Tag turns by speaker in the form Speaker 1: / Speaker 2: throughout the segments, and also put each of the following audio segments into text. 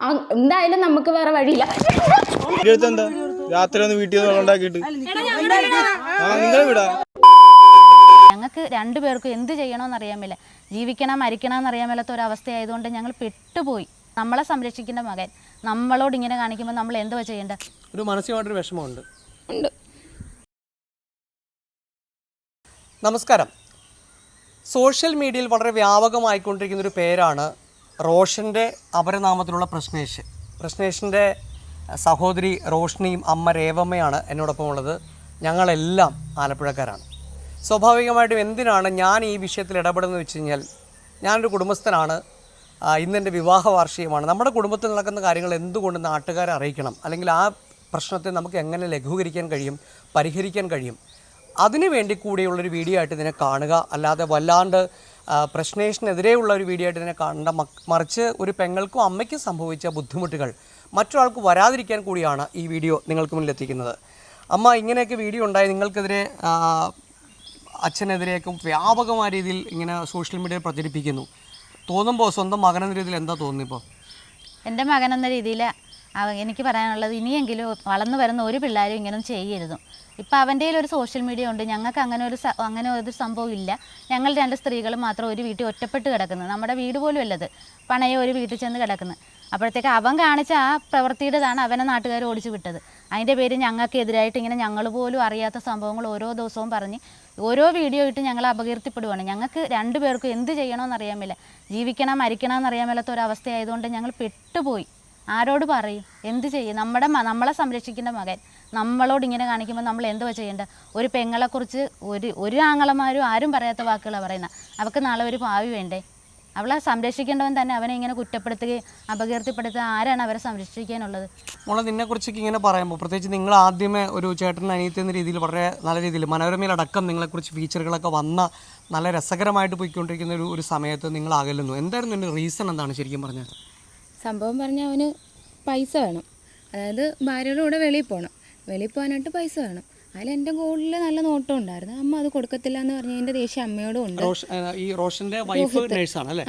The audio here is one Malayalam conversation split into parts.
Speaker 1: എന്തായാലും നമുക്ക് വേറെ വഴിയില്ല.
Speaker 2: രാത്രി ഒന്ന് വീട്ടിൽ
Speaker 3: ഞങ്ങൾക്ക് രണ്ടുപേർക്കും എന്ത് ചെയ്യണമെന്ന് അറിയാമില്ല മേല. ജീവിക്കണം മരിക്കണം എന്നറിയാൻ മേലാത്ത ഒരവസ്ഥയായതുകൊണ്ട് ഞങ്ങൾ പെട്ടുപോയി. നമ്മളെ സംരക്ഷിക്കേണ്ട മകൻ നമ്മളോട് ഇങ്ങനെ കാണിക്കുമ്പോൾ നമ്മൾ എന്തുവാ ചെയ്യേണ്ടത്
Speaker 4: ഒരു മാനസികമായിട്ടൊരു വിഷമമുണ്ട്.
Speaker 1: ഉണ്ട്.
Speaker 4: നമസ്കാരം. സോഷ്യൽ മീഡിയയിൽ വളരെ വ്യാപകമായിക്കൊണ്ടിരിക്കുന്ന ഒരു പേരാണ് റോഷന്റെ അപരനാമത്തിലുള്ള പ്രശ്നേഷ്. പ്രശ്നേഷിന്റെ സഹോദരി റോഷ്നിയും അമ്മ രേവമ്മയാണ് എന്നോടൊപ്പം ഉള്ളത് ഞങ്ങളെല്ലാം ആലപ്പുഴക്കാരാണ്. സ്വാഭാവികമായിട്ടും എന്തിനാണ് ഞാൻ ഈ വിഷയത്തിൽ ഇടപെടുന്നത് വെച്ച് കഴിഞ്ഞാൽ ഞാനൊരു കുടുംബസ്ഥനാണ്. ഇന്നെന്റെ വിവാഹ വാർഷികമാണ്. നമ്മുടെ കുടുംബത്തിൽ നടക്കുന്ന കാര്യങ്ങൾ എന്തുകൊണ്ട് നാട്ടുകാരെ അറിയിക്കണം? അല്ലെങ്കിൽ ആ പ്രശ്നത്തെ നമുക്ക് എങ്ങനെ ലഘൂകരിക്കാൻ കഴിയും പരിഹരിക്കാൻ കഴിയും? അതിനു വേണ്ടി കൂടിയുള്ളൊരു വീഡിയോ ആയിട്ട് ഇതിനെ കാണുക. അല്ലാതെ വല്ലാണ്ട് പ്രശ്നേഷനെതിരെയുള്ള ഒരു വീഡിയോ ആയിട്ട് ഇതിനെ കാണേണ്ട. മറിച്ച് ഒരു പെങ്ങൾക്കും അമ്മയ്ക്കും സംഭവിച്ച ബുദ്ധിമുട്ടുകൾ മറ്റൊരാൾക്ക് വരാതിരിക്കാൻ കൂടിയാണ് ഈ വീഡിയോ നിങ്ങൾക്ക് മുന്നിൽ എത്തിക്കുന്നത്. അമ്മ ഇങ്ങനെയൊക്കെ വീഡിയോ ഉണ്ടായി. നിങ്ങൾക്കെതിരെ അച്ഛനെതിരെയൊക്കെ വ്യാപകമായ രീതിയിൽ ഇങ്ങനെ സോഷ്യൽ മീഡിയയിൽ പ്രചരിപ്പിക്കുന്നു. തോന്നുമ്പോൾ സ്വന്തം മകനെന്ന രീതിയിൽ എന്താ തോന്നിയപ്പോൾ
Speaker 3: എന്റെ മകൻ എന്ന രീതിയിൽ എനിക്ക് പറയാനുള്ളത് ഇനിയെങ്കിലും വളർന്നു വരുന്ന ഒരു പിള്ളേരും ഇങ്ങനെ ചെയ്യരുത്. ഇപ്പം അവന്റെ ഒരു സോഷ്യൽ മീഡിയ ഉണ്ട്. ഞങ്ങൾക്ക് അങ്ങനെ ഒരു അങ്ങനെ ഒരു സംഭവം ഇല്ല. ഞങ്ങൾ രണ്ട് സ്ത്രീകൾ മാത്രം ഒരു വീട്ടിൽ ഒറ്റപ്പെട്ട് കിടക്കുന്നത് നമ്മുടെ വീട് പോലും അല്ലത് പണയ ഒരു വീട്ടിൽ ചെന്ന് കിടക്കുന്നത് അപ്പോഴത്തേക്ക് അവൻ കാണിച്ച ആ പ്രവൃത്തിയുടേതാണ് അവനെ നാട്ടുകാർ ഓടിച്ചു വിട്ടത്. അതിന്റെ പേര് ഞങ്ങൾക്ക് എതിരായിട്ട് ഇങ്ങനെ ഞങ്ങൾ പോലും അറിയാത്ത സംഭവങ്ങൾ ഓരോ ദിവസവും പറഞ്ഞ് ഓരോ വീഡിയോ ഇട്ട് ഞങ്ങൾ അപകീർത്തിപ്പെടുവാണ്. ഞങ്ങൾക്ക് രണ്ടു പേർക്കും എന്ത് ചെയ്യണമെന്ന് അറിയാൻ മേല. ജീവിക്കണം മരിക്കണം എന്നറിയാൻ മേലാത്ത ഒരവസ്ഥയായതുകൊണ്ട് ഞങ്ങൾ പെട്ടുപോയി. ആരോട് പറയും? എന്ത് ചെയ്യും? നമ്മുടെ നമ്മളെ സംരക്ഷിക്കേണ്ട മകൻ നമ്മളോട് ഇങ്ങനെ കാണിക്കുമ്പോൾ നമ്മൾ എന്തുവാ ചെയ്യേണ്ടത് ഒരു പെങ്ങളെക്കുറിച്ച് ഒരു ഒരു ആങ്ങളമാരും ആരും പറയാത്ത വാക്കുകളാണ് പറയുന്നത് അവൾക്ക് നാളെ ഒരു ഭാവി വേണ്ടേ? അവളെ സംരക്ഷിക്കേണ്ടവൻ തന്നെ അവനെ ഇങ്ങനെ കുറ്റപ്പെടുത്തുകയും അപകീർത്തിപ്പെടുത്തുക ആരാണ് അവരെ സംരക്ഷിക്കാനുള്ളത്?
Speaker 4: മോളെ നിന്നെക്കുറിച്ചൊക്കെ ഇങ്ങനെ പറയുമ്പോൾ പ്രത്യേകിച്ച് നിങ്ങൾ ആദ്യമേ ഒരു ചേട്ടൻ അനിയത്തി എന്ന രീതിയിൽ വളരെ നല്ല രീതിയിൽ മനോരമയിലടക്കം നിങ്ങളെക്കുറിച്ച് ഫീച്ചറുകളൊക്കെ വന്ന നല്ല രസകരമായിട്ട് പോയിക്കൊണ്ടിരിക്കുന്ന ഒരു ഒരു സമയത്ത് നിങ്ങൾ അകലുന്നു എന്തായിരുന്നു എന്റെ റീസൺ എന്താണ് ശരിക്കും പറഞ്ഞത്
Speaker 5: സംഭവം പറഞ്ഞാൽ അവന് പൈസ വേണം. അതായത് ഭാര്യയുടെ കൂടെ വെളിയിൽ പോകണം വെളിയിൽ പോകാനായിട്ട് പൈസ വേണം. അതിൽ എന്റെ ഗോൾഡിൽ നല്ല നോട്ടം ഉണ്ടായിരുന്നു. അമ്മ അത് കൊടുക്കത്തില്ല എന്ന് പറഞ്ഞ എന്റെ ദേഷ്യം അമ്മയോടും ഉണ്ട്.
Speaker 4: ഈ റോഷന്റെ വൈഫ് നേഴ്സാണ് അല്ലേ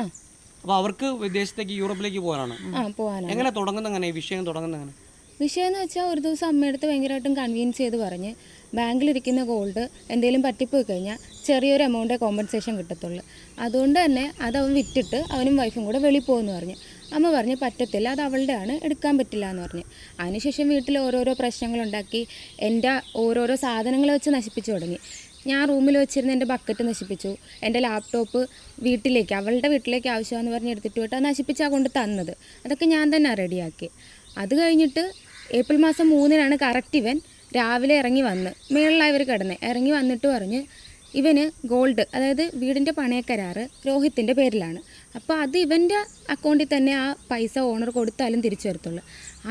Speaker 4: അപ്പോൾ അവർക്ക് വിദേശത്തേക്ക് യൂറോപ്പിലേക്ക് പോകാനാണ്?
Speaker 5: ആ പോകാനാണ്.
Speaker 4: എങ്ങനെ തുടങ്ങുന്ന എങ്ങനെ ഈ വിഷയം തുടങ്ങുന്ന എങ്ങനെ?
Speaker 5: വിഷയം എന്ന് വെച്ചാൽ ഒരു ദിവസം അമ്മയടുത്ത് ഭയങ്കരമായിട്ടും കൺവീൻസ് ചെയ്ത് പറഞ്ഞ് ബാങ്കിലിരിക്കുന്ന ഗോൾഡ് എന്തെങ്കിലും പറ്റിപ്പോയി കഴിഞ്ഞാൽ ചെറിയൊരു എമൗണ്ടേ കോമ്പൻസേഷൻ കിട്ടത്തുള്ളൂ. അതുകൊണ്ട് തന്നെ അത് അവൻ വിറ്റിട്ട് അവനും വൈഫും കൂടെ വെളിയിൽ പോകുമെന്ന് പറഞ്ഞ്. അമ്മ പറഞ്ഞ് പറ്റത്തില്ല അത് അവളുടെയാണ് എടുക്കാൻ പറ്റില്ല എന്ന് പറഞ്ഞ്. അതിനുശേഷം വീട്ടിൽ ഓരോരോ പ്രശ്നങ്ങളുണ്ടാക്കി എന്റെ ഓരോരോ സാധനങ്ങൾ വെച്ച് നശിപ്പിച്ചു തുടങ്ങി. ഞാൻ റൂമിൽ വെച്ചിരുന്ന എന്റെ ബക്കറ്റ് നശിപ്പിച്ചു എന്റെ ലാപ്ടോപ്പ് വീട്ടിലേക്ക് അവളുടെ വീട്ടിലേക്ക് ആവശ്യമാണെന്ന് പറഞ്ഞ് എടുത്തിട്ട് പോയിട്ട് അത് നശിപ്പിച്ചാണ് കൊണ്ട് തന്നത്. അതൊക്കെ ഞാൻ തന്നെ റെഡിയാക്കി. അത് കഴിഞ്ഞിട്ട് ഏപ്രിൽ മാസം മൂന്നിനാണ് കറക്റ്റ് ഇവൻ രാവിലെ ഇറങ്ങി വന്ന് മേളിലായവർ ഇവർ കിടന്ന്. ഇറങ്ങി വന്നിട്ട് പറഞ്ഞ് ഇവന് ഗോൾഡ് അതായത് വീടിന്റെ പണയക്കരാറ് രോഹിത്തിന്റെ പേരിലാണ്. അപ്പോൾ അത് ഇവന്റെ അക്കൗണ്ടിൽ തന്നെ ആ പൈസ ഓണർ കൊടുത്താലും തിരിച്ചു വരത്തുള്ളൂ.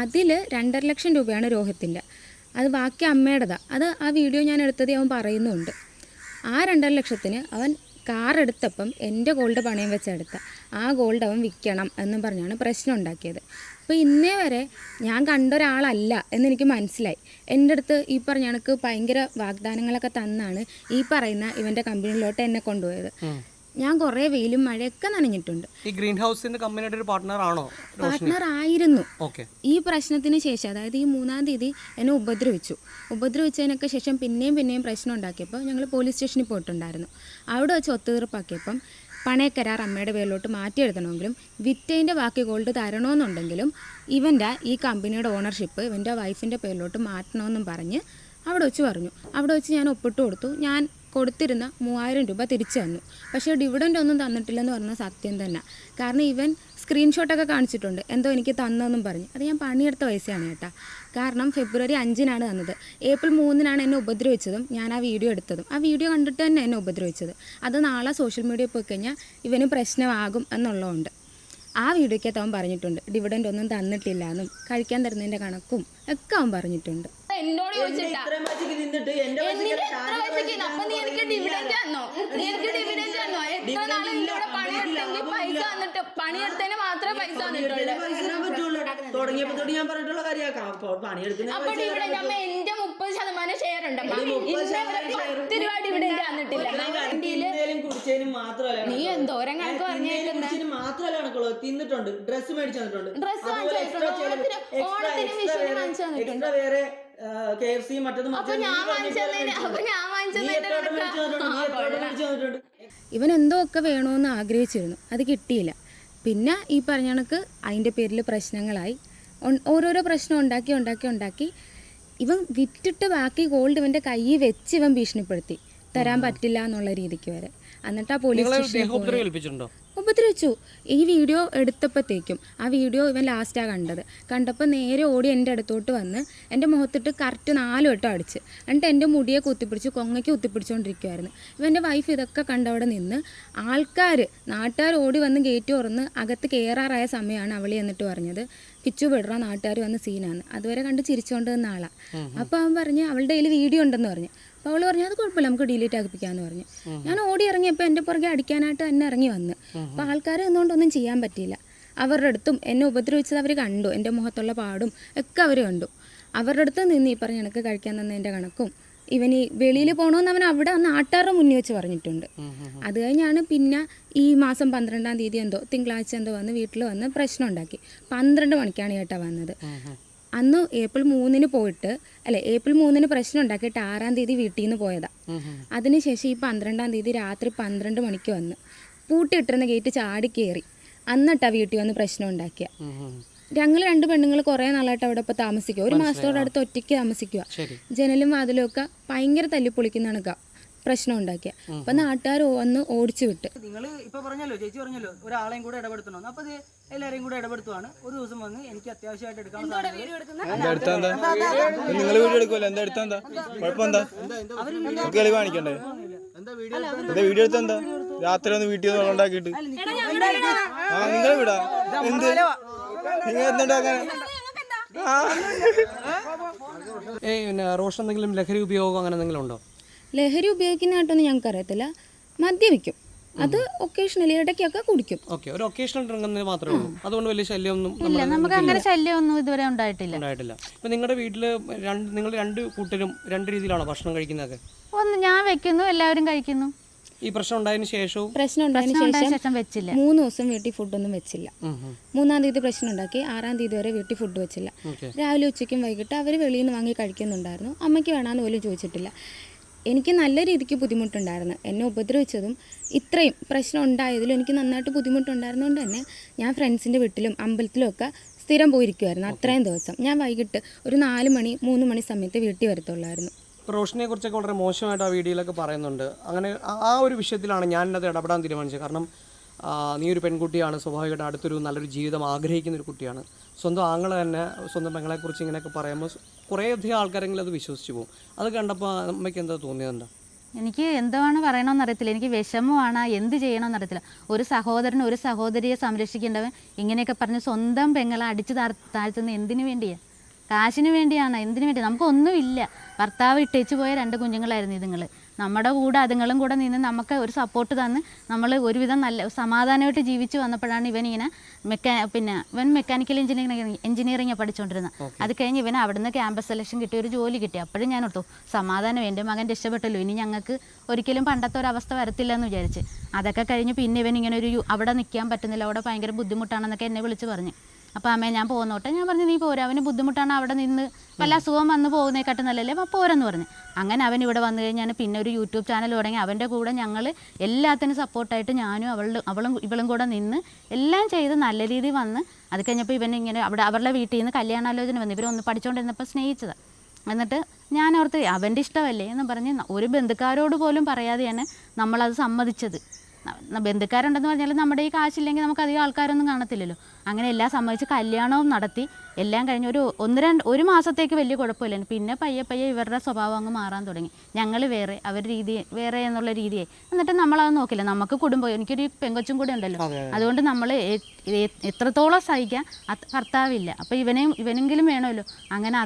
Speaker 5: അതിൽ രണ്ടര ലക്ഷം രൂപയാണ് രോഹിത്തിന്റെ. അത് ബാക്കി അമ്മയുടേതാണ് അത് ആ വീഡിയോ ഞാൻ എടുത്തത് അവൻ പറയുന്നുണ്ട്. ആ രണ്ടര ലക്ഷത്തിന് അവൻ കാർ എടുത്തപ്പം എന്റെ ഗോൾഡ് പണയം വെച്ചെടുത്ത ആ ഗോൾഡ് അവൻ വിൽക്കണം എന്നും പറഞ്ഞാണ് പ്രശ്നം ഉണ്ടാക്കിയത്. അപ്പോൾ ഇന്നേ വരെ ഞാൻ കണ്ട ഒരാളല്ല എന്നെനിക്ക് മനസ്സിലായി. എന്റെ അടുത്ത് ഈ പറഞ്ഞ കണക്ക് ഭയങ്കര വാഗ്ദാനങ്ങളൊക്കെ തന്നാണ് ഈ പറയുന്ന ഇവന്റെ കമ്പനിയിലോട്ട് എന്നെ കൊണ്ടുപോയത്. ഞാൻ കുറേ വെയിലും മഴയൊക്കെ നനഞ്ഞിട്ടുണ്ട്.
Speaker 4: ഈ ഗ്രീൻ ഹൗസിന്റെ കമ്പനിയുടെ ഒരു പാർട്ട്ണർ ആണോ
Speaker 5: പാർട്ട്ണർ ആയിരുന്നു ഈ പ്രശ്നത്തിന് ശേഷം അതായത് ഈ മൂന്നാം തീയതി എന്നെ ഉപദ്രവിച്ചു. ഉപദ്രവിച്ചതിനൊക്കെ ശേഷം പിന്നെയും പിന്നെയും പ്രശ്നം ഉണ്ടാക്കിയപ്പോൾ ഞങ്ങൾ പോലീസ് സ്റ്റേഷനിൽ പോയിട്ടുണ്ടായിരുന്നു. അവിടെ വെച്ച് ഒത്തുതീർപ്പാക്കിയപ്പം പണയക്കരാർ അമ്മയുടെ പേരിലോട്ട് മാറ്റി എഴുതണമെങ്കിലും വിറ്റേന്റെ ബാക്കി ഗോൾഡ് തരണമെന്നുണ്ടെങ്കിലും ഇവന്റെ ഈ കമ്പനിയുടെ ഓണർഷിപ്പ് ഇവന്റെ വൈഫിന്റെ പേരിലോട്ട് മാറ്റണമെന്നും പറഞ്ഞ് അവിടെ വെച്ച് പറഞ്ഞു. അവിടെ വെച്ച് ഞാൻ ഒപ്പിട്ട് കൊടുത്തു. ഞാൻ കൊടുത്തിരുന്ന മൂവായിരം രൂപ തിരിച്ചു തന്നു. പക്ഷേ ഡിവിഡന്റ് ഒന്നും തന്നിട്ടില്ലെന്ന് പറഞ്ഞ സത്യം തന്നെ. കാരണം ഇവൻ സ്ക്രീൻഷോട്ടൊക്കെ കാണിച്ചിട്ടുണ്ട്. എന്തോ എനിക്ക് തന്നെന്നും പറഞ്ഞു. അത് ഞാൻ പണിയെടുത്ത പൈസയാണ് കേട്ടോ. കാരണം ഫെബ്രുവരി അഞ്ചിനാണ് തന്നത്. ഏപ്രിൽ മൂന്നിനാണ് എന്നെ ഉപദ്രവിച്ചതും ഞാൻ ആ വീഡിയോ എടുത്തതും. ആ വീഡിയോ കണ്ടിട്ട് തന്നെ എന്നെ ഉപദ്രവിച്ചത്. അത് നാളെ സോഷ്യൽ മീഡിയയിൽ പോയി കഴിഞ്ഞാൽ ഇവന് പ്രശ്നമാകും എന്നുള്ളതുകൊണ്ട്. ആ വീഡിയോയ്ക്കകത്ത് അവൻ പറഞ്ഞിട്ടുണ്ട് ഡിവിഡന്റ് ഒന്നും തന്നിട്ടില്ല എന്നും കഴിക്കാൻ തരുന്നതിന്റെ കണക്കും ഒക്കെ അവൻ പറഞ്ഞിട്ടുണ്ട്.
Speaker 1: എന്നോട് ചോദിച്ചിട്ടാ. എന്നിട്ട് എത്ര പൈസക്ക് അപ്പൊ നീ എനിക്ക് തന്നോ? നീ എനിക്ക് തന്നോ? എത്ര നാളെ നിന്റെ കൂടെ പണിയെടുത്തെങ്കിൽ പൈസ തന്നിട്ട് പണിയെടുത്തതിന് മാത്രമേ പൈസ
Speaker 6: തുടങ്ങിയപ്പോ ഞാൻ പറഞ്ഞിട്ടുള്ള കാര്യമാക്കാം. പണിയെടുക്കുന്ന
Speaker 1: അപ്പൊ ഡിവിഡൻഡ് അമ്മ എന്റെ മുപ്പത് ശതമാനം ഷെയർ പത്ത് രൂപ തന്നിട്ടില്ല. നീ എന്തോരം കണക്ക് പറഞ്ഞേക്കുന്നെ?
Speaker 6: കുടിച്ചതിനും മാത്രമല്ല കണക്കുള്ളൂ. തിന്നിട്ടുണ്ട്. ഡ്രസ് മേടിച്ചു തന്നിട്ടുണ്ട് ഡ്രസ്സ്
Speaker 1: ഓണത്തിന്, വിഷുവിന് തന്നിട്ടുണ്ട്.
Speaker 6: വേറെ കെ എഫ് സി മറ്റത്
Speaker 5: ഇവൻ എന്തോ ഒക്കെ വേണമെന്ന് ആഗ്രഹിച്ചിരുന്നു. അത് കിട്ടിയില്ല. പിന്നെ ഈ പറഞ്ഞ കണക്ക് അതിന്റെ പേരിൽ പ്രശ്നങ്ങളായി. ഓരോരോ പ്രശ്നം ഉണ്ടാക്കി ഉണ്ടാക്കി ഉണ്ടാക്കി. ഇവൻ വിറ്റിട്ട് ബാക്കി ഗോൾഡ് ഇവന്റെ കയ്യിൽ വെച്ച് ഇവൻ ഭീഷണിപ്പെടുത്തി. തരാൻ പറ്റില്ല എന്നുള്ള രീതിക്ക് വരെ. എന്നിട്ട് ആ പോലീസ്
Speaker 4: നിങ്ങളെ
Speaker 5: സ്റ്റേഷനിൽ ഉപദ്രവിച്ചു. ഈ വീഡിയോ എടുത്തപ്പോഴത്തേക്കും ആ വീഡിയോ ഇവൻ ലാസ്റ്റാണ് കണ്ടത്. കണ്ടപ്പോൾ നേരെ ഓടി എന്റെ അടുത്തോട്ട് വന്ന് എന്റെ മുഖത്തിട്ട് കറക്റ്റ് നാല് വട്ടം അടിച്ച്. എന്നിട്ട് എന്റെ മുടിയെ കുത്തിപ്പിടിച്ച് കൊങ്ങയ്ക്ക് കുത്തിപ്പിടിച്ചുകൊണ്ടിരിക്കുമായിരുന്നു ഇവന്റെ വൈഫ് ഇതൊക്കെ കണ്ടവിടെ നിന്ന് ആൾക്കാർ നാട്ടുകാർ ഓടി വന്ന് ഗേറ്റ് തുറന്ന് അകത്ത് കയറാറായ സമയമാണ് അവളി എന്നിട്ട് പറഞ്ഞത് കിച്ചു വിടറ നാട്ടുകാർ വന്ന് സീനാണ് അതുവരെ കണ്ട് ചിരിച്ചുകൊണ്ട് നിന്ന ആളാണ് അപ്പോൾ അവൻ പറഞ്ഞ് അവളുടെ കയ്യിൽ വീഡിയോ ഉണ്ടെന്ന് പറഞ്ഞു. അപ്പോൾ അവൾ പറഞ്ഞു അത് കുഴപ്പമില്ല നമുക്ക് ഡിലീറ്റ് ആക്കിപ്പിക്കാമെന്ന് പറഞ്ഞു. ഞാൻ ഓടി ഇറങ്ങിയപ്പോൾ എന്റെ പുറകെ അടിക്കാനായിട്ട് തന്നെ ഇറങ്ങി വന്ന്. അപ്പോൾ ആൾക്കാർ നിന്നുകൊണ്ടൊന്നും ചെയ്യാൻ പറ്റിയില്ല. അവരുടെ അടുത്തും എന്നെ ഉപദ്രവിച്ചത് അവർ കണ്ടു. എന്റെ മുഖത്തുള്ള പാടും ഒക്കെ അവർ കണ്ടു. അവരുടെ അടുത്ത് നിന്ന് ഈ പറഞ്ഞ എനിക്ക് കഴിക്കാൻ തന്നതിന്റെ കണക്കും ഇവൻ ഈ വെളിയിൽ പോകണമെന്ന് അവൻ അവിടെ നാട്ടുകാരുടെ മുന്നിൽ വെച്ച് പറഞ്ഞിട്ടുണ്ട്. അത് കഴിഞ്ഞാണ് പിന്നെ ഈ മാസം പന്ത്രണ്ടാം തീയതി എന്തോ തിങ്കളാഴ്ച എന്തോ വന്ന് വീട്ടിൽ വന്ന് പ്രശ്നം ഉണ്ടാക്കി. പന്ത്രണ്ട് മണിക്കാണ് ചേട്ടാ വന്നത്. അന്ന് ഏപ്രിൽ മൂന്നിന് പോയിട്ട് അല്ലെ ഏപ്രിൽ മൂന്നിന് പ്രശ്നം ഉണ്ടാക്കിയിട്ട് ആറാം തീയതി വീട്ടിൽ നിന്ന് പോയതാ അതിനുശേഷം ഈ പന്ത്രണ്ടാം തീയതി രാത്രി പന്ത്രണ്ട് മണിക്ക് വന്ന് പൂട്ടിയിട്ടിരുന്ന ഗേറ്റ് ചാടി കയറി അന്നിട്ടാ വീട്ടിൽ വന്ന് പ്രശ്നം ഉണ്ടാക്കിയ. ഞങ്ങൾ രണ്ട് പെണ്ണുങ്ങൾ കുറേ നാളായിട്ട് അവിടെ ഇപ്പോൾ താമസിക്കുക ഒരു മാസത്തോടെ അടുത്ത് ഒറ്റയ്ക്ക് താമസിക്കുക ജനലും വാതിലും ഒക്കെ ഭയങ്കര തല്ലിപ്പൊളിക്കുന്ന കണക്കാ പ്രശ്നം ഉണ്ടാക്കിയ. അപ്പൊ നാട്ടുകാർ വന്ന് ഓടിച്ചു വിട്ട്.
Speaker 7: നിങ്ങൾ ഇപ്പൊ പറഞ്ഞല്ലോ ചേച്ചി പറഞ്ഞല്ലോ ഒരാളെയും കൂടെ ഇടപെടുത്തണം. അപ്പൊ എല്ലാരെയും കൂടെ ഇടപെടുത്തുവാണ്. ഒരു ദിവസം വന്ന് എനിക്ക് അത്യാവശ്യമായിട്ട് എടുക്കാൻ
Speaker 2: നിങ്ങൾ വീഡിയോ എടുക്കുമല്ലോ എന്താ എടുത്താ എന്താ? കുഴപ്പം എന്താ നമുക്ക് കാണിക്കണ്ടേ? എന്താ വീഡിയോ എടുത്താ എന്താ രാത്രി ഒന്ന് വീട്ടിൽ നിന്ന് ഉണ്ടാക്കിയിട്ട് ആ നിങ്ങളെ വിടാ എന്ത്? നിങ്ങൾ എന്തുണ്ടാക്കാൻ
Speaker 4: ഏയ് പിന്നെ റോഷൻ എന്തെങ്കിലും ലഹരി ഉപയോഗം അങ്ങനെ എന്തെങ്കിലും ഉണ്ടോ?
Speaker 5: ലഹരി ഉപയോഗിക്കുന്നതായിട്ടൊന്നും ഞങ്ങൾക്ക് അറിയത്തില്ല മദ്യപിക്കും അത് ഒക്കേഷണലി ഇടയ്ക്കൊക്കെ കുടിക്കും.
Speaker 4: ഓക്കെ ഒരു ഒക്കേഷണൽ ഡ്രിങ്ക് മാത്രമേ ഉള്ളൂ. അതുകൊണ്ട് വലിയ ശല്യമൊന്നും
Speaker 3: ഇല്ല നമുക്ക് അങ്ങനെ ശല്യമൊന്നും ഇതുവരെ ഉണ്ടായിട്ടില്ല.
Speaker 4: ഉണ്ടായിട്ടില്ല. ഇപ്പൊ നിങ്ങളുടെ വീട്ടിൽ രണ്ട് നിങ്ങൾ രണ്ട് കൂട്ടരും രണ്ട് രീതിയിലാണോ ഭക്ഷണം കഴിക്കുന്നത്?
Speaker 3: ഒന്ന് ഞാൻ വെക്കുന്നു എല്ലാവരും കഴിക്കുന്നു.
Speaker 4: ഈ പ്രശ്നം ഉണ്ടായതിനു ശേഷവും?
Speaker 5: പ്രശ്നം ഉണ്ടായതിനു
Speaker 3: ശേഷം വെച്ചില്ല.
Speaker 5: മൂന്ന് ദിവസം വീട്ടിൽ ഫുഡൊന്നും വെച്ചില്ല. മൂന്നാം തീയതി പ്രശ്നം ഉണ്ടാക്കി ആറാം തീയതി വരെ വീട്ടിൽ ഫുഡ് വെച്ചില്ല. രാവിലെ ഉച്ചയ്ക്കും വൈകിട്ട് അവർ വെളിയിൽ നിന്ന് വാങ്ങി കഴിക്കുന്നുണ്ടായിരുന്നു. അമ്മയ്ക്ക് വേണമെന്ന് പോലും ചോദിച്ചിട്ടില്ല. എനിക്ക് നല്ല രീതിക്ക് ബുദ്ധിമുട്ടുണ്ടായിരുന്നു. എന്നെ ഉപദ്രവിച്ചതും ഇത്രയും പ്രശ്നം ഉണ്ടായതിലും എനിക്ക് നന്നായിട്ട് ബുദ്ധിമുട്ടുണ്ടായിരുന്നതുകൊണ്ട് തന്നെ ഞാൻ ഫ്രണ്ട്സിന്റെ വീട്ടിലും അമ്പലത്തിലും ഒക്കെ സ്ഥിരം പോയിരിക്കുമായിരുന്നു അത്രയും ദിവസം. ഞാൻ വൈകിട്ട് ഒരു നാല് മണി മൂന്ന് മണി സമയത്ത് വീട്ടിൽ വരത്തുള്ളായിരുന്നു.
Speaker 4: റോഷനെ കുറിച്ചൊക്കെ വളരെ മോശമായിട്ട് ആ വീഡിയോയിലൊക്കെ പറയുന്നുണ്ട്. അങ്ങനെ ആ- ഒരു വിഷയത്തിലാണ് ഞാൻ ഇടപെടാൻ തീരുമാനിച്ചത്. കാരണം നീ ഒരു പെൺകുട്ടിയാണ് സ്വാഭാവികമായിട്ട് അടുത്തൊരു നല്ലൊരു ജീവിതം ആഗ്രഹിക്കുന്ന ഒരു കുട്ടിയാണ്. സ്വന്തം ആങ്ങളെ തന്നെ സ്വന്തം പെങ്ങളെക്കുറിച്ച് ഇങ്ങനെയൊക്കെ പറയുമ്പോൾ കുറേ അധികം ആൾക്കാരെങ്കിലും അത് വിശ്വസിച്ച് പോകും. അത് കണ്ടപ്പോൾ അമ്മയ്ക്ക് എന്താ തോന്നിയതെന്താ
Speaker 3: എനിക്ക് എന്താണ് പറയണമെന്ന് അറിയത്തില്ല. എനിക്ക് വിഷമമാണ്. എന്ത് ചെയ്യണമെന്ന് അറിയത്തില്ല. ഒരു സഹോദരൻ ഒരു സഹോദരിയെ സംരക്ഷിക്കേണ്ടവൻ ഇങ്ങനെയൊക്കെ പറഞ്ഞ് സ്വന്തം പെങ്ങളെ അടിച്ചു താഴ് താഴ്ത്തുന്ന എന്തിനു വേണ്ടിയാണ് കാശിന് വേണ്ടിയാണ്? എന്തിനു വേണ്ടി? നമുക്കൊന്നുമില്ല. ഭർത്താവ് ഇട്ടേച്ച് പോയ രണ്ട് കുഞ്ഞുങ്ങളായിരുന്നു ഇതുങ്ങൾ നമ്മുടെ കൂടെ അതുങ്ങളും കൂടെ നിന്ന് നമുക്ക് ഒരു സപ്പോർട്ട് തന്ന് നമ്മൾ ഒരുവിധം നല്ല സമാധാനമായിട്ട് ജീവിച്ച് വന്നപ്പോഴാണ് ഇവൻ ഇങ്ങനെ മെക്കാ പിന്നെ ഇവൻ മെക്കാനിക്കൽ എഞ്ചിനീയറിംഗ് എഞ്ചിനീയറിംഗ് പഠിച്ചുകൊണ്ടിരുന്നത് അത് കഴിഞ്ഞ് ഇവൻ അവിടുന്ന് ക്യാമ്പസ് സെലക്ഷൻ കിട്ടിയ ഒരു ജോലി കിട്ടി. അപ്പോഴും ഞാൻ ഓർത്തു സമാധാനം എന്റെ മകൻ രക്ഷപ്പെട്ടല്ലോ. ഇനി ഞങ്ങൾക്ക് ഒരിക്കലും പണ്ടത്തെ ഒരു അവസ്ഥ വരത്തില്ല എന്ന് വിചാരിച്ച്. അതൊക്കെ കഴിഞ്ഞ് പിന്നെ ഇവൻ ഇങ്ങനെ ഒരു അവിടെ നിൽക്കാൻ പറ്റുന്നില്ല. അവിടെ ഭയങ്കര ബുദ്ധിമുട്ടാണെന്നൊക്കെ എന്നെ വിളിച്ച് പറഞ്ഞു. അപ്പോൾ അമ്മേ ഞാൻ പോകുന്നോട്ടെ ഞാൻ പറഞ്ഞു നീ പോരാ. അവന് ബുദ്ധിമുട്ടാണ്. അവിടെ നിന്ന് വല്ല അസുഖം വന്ന് പോകുന്നേക്കാട്ടും നല്ലല്ലേ അപ്പോൾ പോരെന്ന് പറഞ്ഞു. അങ്ങനെ അവൻ ഇവിടെ വന്നു കഴിഞ്ഞാൽ പിന്നെ ഒരു യൂട്യൂബ് ചാനൽ തുടങ്ങി. അവന്റെ കൂടെ ഞങ്ങൾ എല്ലാത്തിനും സപ്പോർട്ടായിട്ട് ഞാനും അവളും അവളും ഇവളും കൂടെ നിന്ന് എല്ലാം ചെയ്ത് നല്ല രീതിയിൽ വന്ന് അത് കഴിഞ്ഞപ്പോൾ ഇവൻ ഇങ്ങനെ അവിടെ അവരുടെ വീട്ടിൽ നിന്ന് കല്യാണാലോചന വന്നു. ഇവരൊന്ന് പഠിച്ചുകൊണ്ടിരുന്നപ്പോൾ സ്നേഹിച്ചത്. എന്നിട്ട് ഞാൻ ഓർത്ത് അവന്റെ ഇഷ്ടമല്ലേ? എന്ന് പറഞ്ഞ് ഒരു ബന്ധുക്കാരോട് പോലും പറയാതെയാണ് നമ്മളത് സമ്മതിച്ചത്. ബന്ധുക്കാരുണ്ടെന്ന് പറഞ്ഞാൽ നമ്മുടെ ഈ കാശില്ലെങ്കിൽ നമുക്ക് അധികം ആൾക്കാരൊന്നും കാണത്തില്ലല്ലോ. അങ്ങനെ എല്ലാം സമ്മതിച്ച് കല്യാണവും നടത്തി എല്ലാം കഴിഞ്ഞ് ഒരു ഒന്ന് രണ്ട് ഒരു മാസത്തേക്ക് വലിയ കുഴപ്പമില്ലായിരുന്നു. പിന്നെ പയ്യെ പയ്യെ ഇവരുടെ സ്വഭാവം അങ്ങ് മാറാൻ തുടങ്ങി. ഞങ്ങൾ വേറെ അവർ രീതി വേറെ എന്നുള്ള രീതിയായി. എന്നിട്ട് നമ്മളത് നോക്കില്ല. നമുക്ക് കുടുംബം എനിക്കൊരു പെങ്കൊച്ചും കൂടെ ഉണ്ടല്ലോ. അതുകൊണ്ട് നമ്മൾ എത്രത്തോളം സഹിക്കാൻ ഭർത്താവില്ല. അപ്പോൾ ഇവനെയും ഇവനെങ്കിലും വേണമല്ലോ. അങ്ങനെ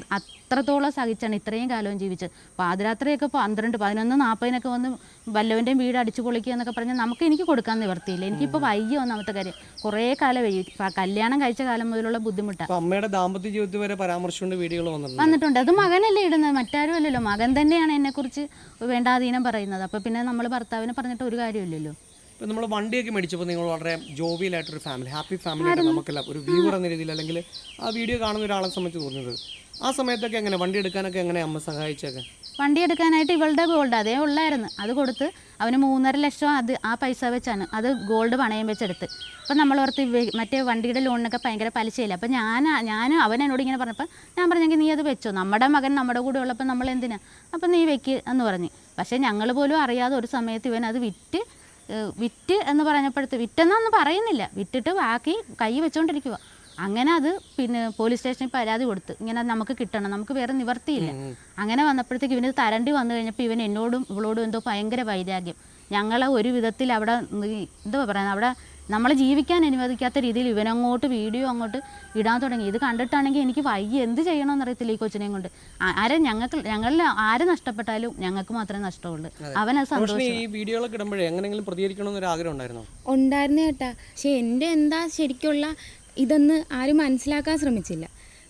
Speaker 3: എത്രത്തോളം സഹിച്ചാണ് ഇത്രയും കാലവും ജീവിച്ചത്. പാതിരാത്രിയൊക്കെ പന്ത്രണ്ട് പതിനൊന്ന് നാൽപ്പതിനൊക്കെ വന്ന് വല്ലവന്റെയും വീട് അടിച്ചു പൊളിക്കുക എന്നൊക്കെ പറഞ്ഞാൽ നമുക്ക് എനിക്ക് കൊടുക്കാൻ നിവർത്തിയില്ല എനിക്കിപ്പോൾ വയ്യ ഒന്നാമത്തെ കാര്യം. കുറേ കാലം വൈകി. കല്യാണം കഴിച്ച കാലം മുതലുള്ള ബുദ്ധിമുട്ടാണ്
Speaker 4: അമ്മയുടെ ദാമ്പത്യ ജീവിതത്തിൽ വരെ പരാമർശിച്ചുകൊണ്ട് വീഡിയോകൾ വന്നിട്ടുണ്ട്.
Speaker 3: വന്നിട്ടുണ്ട്. അത് മകനല്ലേ ഇടുന്നത്? മറ്റാരും അല്ലല്ലോ. മകൻ തന്നെയാണ് എന്നെക്കുറിച്ച് വേണ്ടാധീനം പറയുന്നത്. അപ്പോൾ പിന്നെ നമ്മൾ ഭർത്താവിനെ പറഞ്ഞിട്ട് ഒരു കാര്യമില്ലല്ലോ.
Speaker 4: ഇപ്പം നമ്മൾ വണ്ടിയൊക്കെ മേടിച്ചപ്പോൾ നിങ്ങൾ വളരെ ജോവിയലായിട്ടൊരു ഫാമിലി ഹാപ്പി ഫാമിലി ആയിട്ട് നമുക്കെല്ലാം ഒരു വ്യൂവർ എന്ന രീതിയിൽ അല്ലെങ്കിൽ ആ വീഡിയോ കാണുന്ന ഒരാളെ സംബന്ധിച്ച് തോന്നുന്നത് ആ സമയത്തൊക്കെ എങ്ങനെ? വണ്ടി എടുക്കാനൊക്കെ എങ്ങനെ അമ്മ സഹായിച്ചൊക്കെ?
Speaker 3: വണ്ടി എടുക്കാനായിട്ട് ഇവളുടെ ഗോൾഡ് അതേ ഉള്ളായിരുന്നു. അത് കൊടുത്ത് അവന് മൂന്നര ലക്ഷം അത് ആ പൈസ വെച്ചാണ്. അത് ഗോൾഡ് പണയം വെച്ചെടുത്ത്. അപ്പം നമ്മൾ ഓർത്ത് മറ്റേ വണ്ടിയുടെ ലോണിനൊക്കെ ഭയങ്കര പലിശയില്ല? അപ്പം ഞാൻ ഞാൻ അവൻ എന്നോട് ഇങ്ങനെ പറഞ്ഞപ്പോൾ ഞാൻ പറഞ്ഞെങ്കിൽ നീ അത് വെച്ചോ? നമ്മുടെ മകൻ നമ്മുടെ കൂടെ ഉള്ളപ്പോൾ നമ്മൾ എന്തിനാ? അപ്പം നീ വെക്ക് എന്ന് പറഞ്ഞ്. പക്ഷേ ഞങ്ങൾ പോലും അറിയാതെ ഒരു സമയത്ത് ഇവൻ അത് വിറ്റ് വിറ്റ് എന്ന് പറഞ്ഞപ്പോഴത്തെ വിറ്റെന്നൊന്നും പറയുന്നില്ല. വിറ്റിട്ട് ബാക്കി കൈ വെച്ചോണ്ടിരിക്കുക അങ്ങനെ അത് പിന്നെ പോലീസ് സ്റ്റേഷനിൽ പരാതി കൊടുത്ത്. ഇങ്ങനെ നമുക്ക് കിട്ടണം. നമുക്ക് വേറെ നിവർത്തിയില്ല. അങ്ങനെ വന്നപ്പോഴത്തേക്ക് ഇവന് തരണ്ടി വന്നു കഴിഞ്ഞപ്പോൾ ഇവൻ എന്നോടും ഇവളോടും എന്തോ ഭയങ്കര വൈരാഗ്യം. ഞങ്ങളെ ഒരു വിധത്തിൽ അവിടെ എന്തോ പറയുന്നത് അവിടെ നമ്മളെ ജീവിക്കാൻ അനുവദിക്കാത്ത രീതിയിൽ ഇവനങ്ങോട്ട് വീഡിയോ അങ്ങോട്ട് ഇടാൻ തുടങ്ങി. ഇത് കണ്ടിട്ടാണെങ്കിൽ എനിക്ക് വയ്യ. എന്ത് ചെയ്യണമെന്ന് അറിയത്തില്ല ഈ കൊച്ചിനെയും കൊണ്ട്. ആരെ ഞങ്ങൾക്ക് ഞങ്ങളിൽ ആര് നഷ്ടപ്പെട്ടാലും ഞങ്ങൾക്ക് മാത്രമേ നഷ്ടമുള്ളൂ. അവനത് സന്തോഷം
Speaker 4: ഈ വീഡിയോകളൊക്കെ ഇടുമ്പോഴേ എങ്ങനെയെങ്കിലും പ്രതികരിക്കണമെന്നൊരു ആഗ്രഹം ഉണ്ടായിരുന്നോ?
Speaker 5: ഉണ്ടായിരുന്നു ചേട്ടാ പക്ഷെ എന്റെ എന്താ ശരിക്കുള്ള ഇതെന്ന് ആരും മനസ്സിലാക്കാൻ ശ്രമിച്ചില്ല.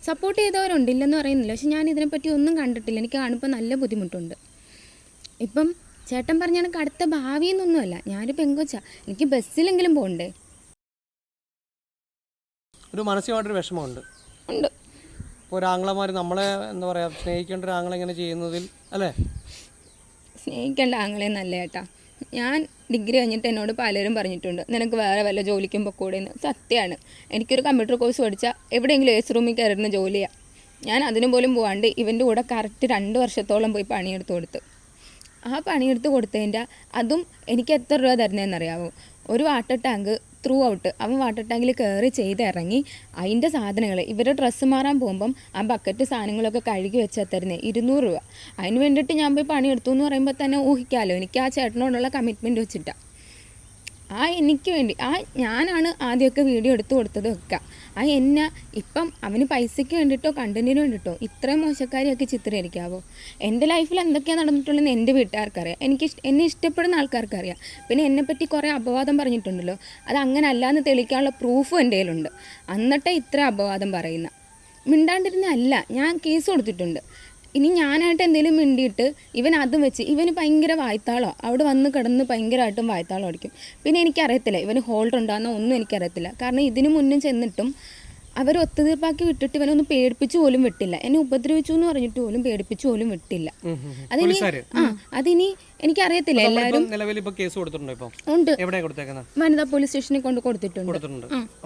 Speaker 5: സപ്പോർട്ട് ചെയ്തവരുണ്ട് ഇല്ലെന്ന് പറയുന്നില്ല. പക്ഷെ ഞാൻ ഇതിനെപ്പറ്റി ഒന്നും കണ്ടിട്ടില്ല. എനിക്ക് കാണുമ്പോൾ നല്ല ബുദ്ധിമുട്ടുണ്ട്. ഇപ്പം ചേട്ടൻ പറഞ്ഞ എനിക്ക് അടുത്ത ഭാവി എന്നൊന്നുമല്ല ഞാനൊരു പെങ്കൊച്ച. എനിക്ക് ബസ്സിലെങ്കിലും പോകണ്ടേ?
Speaker 4: ഒരു മാനസികമായിട്ടൊരു വിഷമമുണ്ട്.
Speaker 5: ഉണ്ട്.
Speaker 4: ഇപ്പോൾ ഒരു നമ്മളെ എന്താ പറയുക സ്നേഹിക്കേണ്ട ഒരു ആംഗ്ലം ഇങ്ങനെ ചെയ്യുന്നതിൽ അല്ലേ?
Speaker 5: സ്നേഹിക്കേണ്ട ആങ്ങളെ നല്ല ചേട്ടാ ഞാൻ ഡിഗ്രി കഴിഞ്ഞിട്ട് എന്നോട് പലരും പറഞ്ഞിട്ടുണ്ട് നിനക്ക് വേറെ വല്ല ജോലിക്കും പൊക്കൂടെ എന്ന് സത്യമാണ് എനിക്കൊരു കമ്പ്യൂട്ടർ കോഴ്സ് പഠിച്ചാൽ എവിടെയെങ്കിലും ഏസ് റൂമിൽ കയറുന്ന ജോലിയാണ് ഞാൻ അതിനു പോലും പോകാണ്ട് ഇവന്റെ കൂടെ കറക്റ്റ് രണ്ട് വർഷത്തോളം പോയി പണിയെടുത്ത് കൊടുത്തു. ആ പണിയെടുത്ത് കൊടുത്തതിന്റെ അതും എനിക്ക് എത്ര രൂപ തരുന്നതെന്നറിയാവോ ഒരു വാട്ടർ ടാങ്ക് ത്രൂ ഔട്ട് അവൻ വാട്ടർ ടാങ്കിൽ കയറി ചെയ്ത് ഇറങ്ങി. അതിന്റെ സാധനങ്ങൾ ഇവരുടെ ഡ്രസ്സ് മാറാൻ പോകുമ്പം ആ ബക്കറ്റ് സാധനങ്ങളൊക്കെ കഴുകി വെച്ചാൽ തരുന്നത് ഇരുന്നൂറ് രൂപ. അതിന് വേണ്ടിയിട്ട് ഞാൻ പോയി പണിയെടുത്തു എന്ന് പറയുമ്പോൾ തന്നെ ഊഹിക്കാമല്ലോ എനിക്ക് ആ ചേട്ടനോടുള്ള കമ്മിറ്റ്മെന്റ് വെച്ചിട്ടാണ് ആ എനിക്ക് വേണ്ടി ആ ഞാനാണ് ആദ്യമൊക്കെ വീഡിയോ എടുത്തു കൊടുത്തത് ഒക്കെ. ആ എന്നെ ഇപ്പം അവന് പൈസയ്ക്ക് വേണ്ടിയിട്ടോ കണ്ടന്റിന് വേണ്ടിയിട്ടോ ഇത്രയും മോശക്കാരിയൊക്കെ ചിത്രീകരിക്കാവോ? എന്റെ ലൈഫിൽ എന്തൊക്കെയാണ് നടന്നിട്ടുള്ളതെന്ന് എന്റെ വീട്ടുകാർക്കറിയാം. എനിക്ക് എന്നെ ഇഷ്ടപ്പെടുന്ന ആൾക്കാർക്കറിയാം. പിന്നെ എന്നെപ്പറ്റി കുറേ അപവാദം പറഞ്ഞിട്ടുണ്ടല്ലോ. അത് അങ്ങനെ അല്ലാന്ന് തെളിക്കാനുള്ള പ്രൂഫും എന്റെ കയ്യിലുണ്ട്. എന്നിട്ടേ ഇത്ര അപവാദം പറയുന്ന. മിണ്ടാണ്ടിരുന്നല്ല ഞാൻ കേസ് കൊടുത്തിട്ടുണ്ട്. ഇനി ഞാനായിട്ട് എന്തെങ്കിലും മിണ്ടിയിട്ട് ഇവൻ അതും വെച്ച് ഇവന് ഭയങ്കര വായ്ത്താളോ. അവിടെ വന്ന് കിടന്ന് ഭയങ്കരമായിട്ടും വായ്ത്താളം അടിക്കും. പിന്നെ എനിക്കറിയത്തില്ല ഇവന് ഹോൾഡ് ഉണ്ടാകുന്ന ഒന്നും എനിക്കറിയത്തില്ല. കാരണം ഇതിനു മുന്നും ചെന്നിട്ടും അവർ ഒത്തുതീർപ്പാക്കി വിട്ടിട്ട് ഇവനെ ഒന്ന് പേടിപ്പിച്ചു പോലും വിട്ടില്ല. എന്നെ ഉപദ്രവിച്ചു എന്ന് പറഞ്ഞിട്ട് പോലും പേടിപ്പിച്ചു പോലും വിട്ടില്ല. അതിനി? ആ അതിനി എനിക്കറിയത്തില്ല. എല്ലാവരും
Speaker 4: നിലവിൽ കേസ് കൊടുത്തിട്ടുണ്ടോ ഇപ്പം?
Speaker 5: ഉണ്ട്. വനിതാ പോലീസ് സ്റ്റേഷനിൽ കൊണ്ട് കൊടുത്തിട്ടുണ്ട്.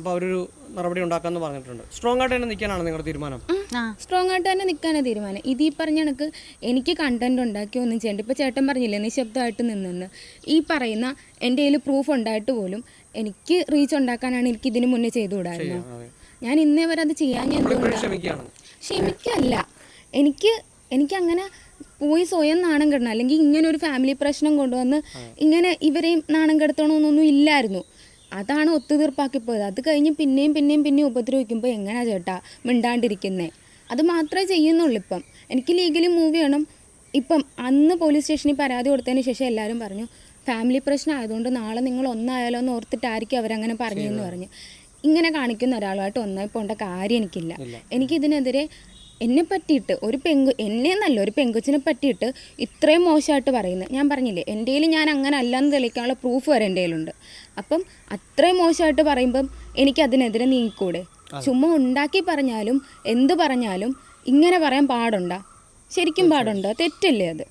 Speaker 4: അവരൊരു നടപടി ഉണ്ടാക്കാന്ന് പറഞ്ഞിട്ടുണ്ട്. സ്ട്രോങ് ആയിട്ട് തന്നെ നിൽക്കാനാണ് നിങ്ങളുടെ തീരുമാനം?
Speaker 3: ആ.
Speaker 5: സ്ട്രോങ് ആയിട്ട് തന്നെ നിൽക്കാനാണ് തീരുമാനം. ഇത് ഈ പറഞ്ഞ കണക്ക് എനിക്ക് കണ്ടന്റ് ഉണ്ടാക്കി ഒന്നും ചെയ്യണ്ട. ഇപ്പൊ ചേട്ടൻ പറഞ്ഞില്ലേ നിശബ്ദമായിട്ട് നിന്നെന്ന്. ഈ പറയുന്ന എന്റെ കയ്യിൽ പ്രൂഫ് ഉണ്ടായിട്ട് പോലും എനിക്ക് റീച്ച് ഉണ്ടാക്കാനാണ് എനിക്ക് ഇതിനു മുന്നേ ചെയ്തുകൂടായിരുന്നു ഞാൻ ഇന്നേ വരെ അത് ചെയ്യാൻ? ക്ഷമിക്കല്ല. എനിക്ക് എനിക്ക് അങ്ങനെ പോയി സ്വയം നാണം കെടണം. അല്ലെങ്കിൽ ഇങ്ങനെ ഒരു ഫാമിലി പ്രശ്നം കൊണ്ടുവന്ന് ഇങ്ങനെ ഇവരെയും നാണം കെടുത്തണമെന്നൊന്നും ഇല്ലായിരുന്നു. അതാണ് ഒത്തുതീർപ്പാക്കി പോയത് അത് കഴിഞ്ഞ് പിന്നെയും പിന്നെയും പിന്നെയും ഉപദ്രവിക്കുമ്പോൾ എങ്ങനെയാ ചേട്ടാ മിണ്ടാണ്ടിരിക്കുന്നേ? അത് മാത്രമേ ചെയ്യുന്നുള്ളൂ ഇപ്പം. എനിക്ക് ലീഗലി മൂവ് ചെയ്യണം. ഇപ്പം അന്ന് പോലീസ് സ്റ്റേഷനിൽ പരാതി കൊടുത്തതിന് ശേഷം എല്ലാവരും പറഞ്ഞു ഫാമിലി പ്രശ്നം ആയതുകൊണ്ട് നാളെ നിങ്ങൾ ഒന്നായാലോ എന്ന് ഓർത്തിട്ടായിരിക്കും അവരങ്ങനെ പറഞ്ഞതെന്ന് പറഞ്ഞു. ഇങ്ങനെ കാണിക്കുന്ന ഒരാളുമായിട്ട് ഒന്നായി പോണ്ട കാര്യം എനിക്കില്ല. എനിക്കിതിനെതിരെ എന്നെ പറ്റിയിട്ട് ഒരു പെങ്കു എന്നെ എന്നല്ല ഒരു പെങ്കൊച്ചിനെ പറ്റിയിട്ട് ഇത്രയും മോശമായിട്ട് പറയുന്നത്. ഞാൻ പറഞ്ഞില്ലേ എന്റെ ഞാൻ അങ്ങനെ അല്ലാന്ന് തെളിയിക്കാനുള്ള പ്രൂഫ് വരെ എന്റെ കയ്യിലുണ്ട്. അപ്പം അത്രയും മോശമായിട്ട് പറയുമ്പം എനിക്കതിനെതിരെ നീങ്ങിക്കൂടെ ചുമ്മാ ഉണ്ടാക്കി പറഞ്ഞാലും എന്ത് പറഞ്ഞാലും ഇങ്ങനെ പറയാൻ പാടുണ്ടോ? ശരിക്കും പാടുണ്ടോ? തെറ്റല്ലേ അത്?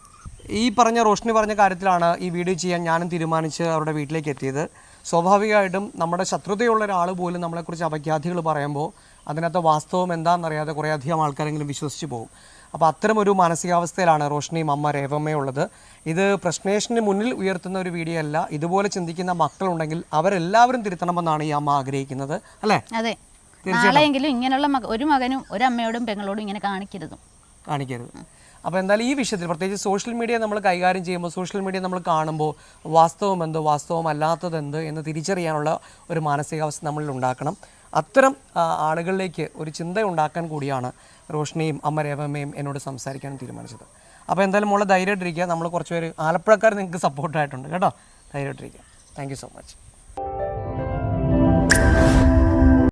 Speaker 4: ഈ പറഞ്ഞ റോഷ്നി പറഞ്ഞ കാര്യത്തിലാണ് ഈ വീഡിയോ ചെയ്യാൻ ഞാനും തീരുമാനിച്ച് അവരുടെ വീട്ടിലേക്ക് എത്തിയത്. സ്വാഭാവികമായിട്ടും നമ്മുടെ ശത്രുതയുള്ള ഒരാൾ പോലും നമ്മളെക്കുറിച്ച് അപഖ്യാതികൾ പറയുമ്പോൾ അതിനകത്ത് വാസ്തവം എന്താണെന്നറിയാതെ കുറേയധികം ആൾക്കാരെങ്കിലും വിശ്വസിച്ച് പോകും. അപ്പോൾ അത്തരം ഒരു മാനസികാവസ്ഥയിലാണ് റോഷ്നിയും അമ്മ രേവമ്മയും ഉള്ളത്. ഇത് പ്രശ്നേഷന് മുന്നിൽ ഉയർത്തുന്ന ഒരു വീഡിയോ അല്ല. ഇതുപോലെ ചിന്തിക്കുന്ന മക്കളുണ്ടെങ്കിൽ അവരെല്ലാവരും തിരുത്തണമെന്നാണ് ഈ അമ്മ ആഗ്രഹിക്കുന്നത്. അല്ലേ?
Speaker 3: അതെ. നാളെയെങ്കിലും ഇങ്ങനെയുള്ള ഒരു മകനും ഒരു അമ്മയോടും പെങ്ങളോടും ഇങ്ങനെ കാണിക്കരുത്.
Speaker 4: കാണിക്കരുത്. അപ്പോൾ എന്തായാലും ഈ വിഷയത്തിൽ പ്രത്യേകിച്ച് സോഷ്യൽ മീഡിയ നമ്മൾ കൈകാര്യം ചെയ്യുമ്പോൾ സോഷ്യൽ മീഡിയ നമ്മൾ കാണുമ്പോൾ വാസ്തവം എന്തോ വാസ്തവം അല്ലാത്തത് എന്ത് എന്ന് തിരിച്ചറിയാനുള്ള ഒരു മാനസികാവസ്ഥ നമ്മളിൽ ഉണ്ടാക്കണം. അത്തരം ആളുകളിലേക്ക് ഒരു ചിന്ത ഉണ്ടാക്കാൻ കൂടിയാണ് റോഷ്നിയും അമ്മ രേവമ്മയും എന്നോട് സംസാരിക്കാനും തീരുമാനിച്ചത്. അപ്പോൾ എന്തായാലും മോളെ ധൈര്യമായിട്ടിരിക്കുക. നമ്മൾ കുറച്ച് പേര് ആലപ്പുഴക്കാർ നിങ്ങൾക്ക് സപ്പോർട്ടായിട്ടുണ്ട് കേട്ടോ? ധൈര്യമായിട്ടിരിക്കുക. Thank you so much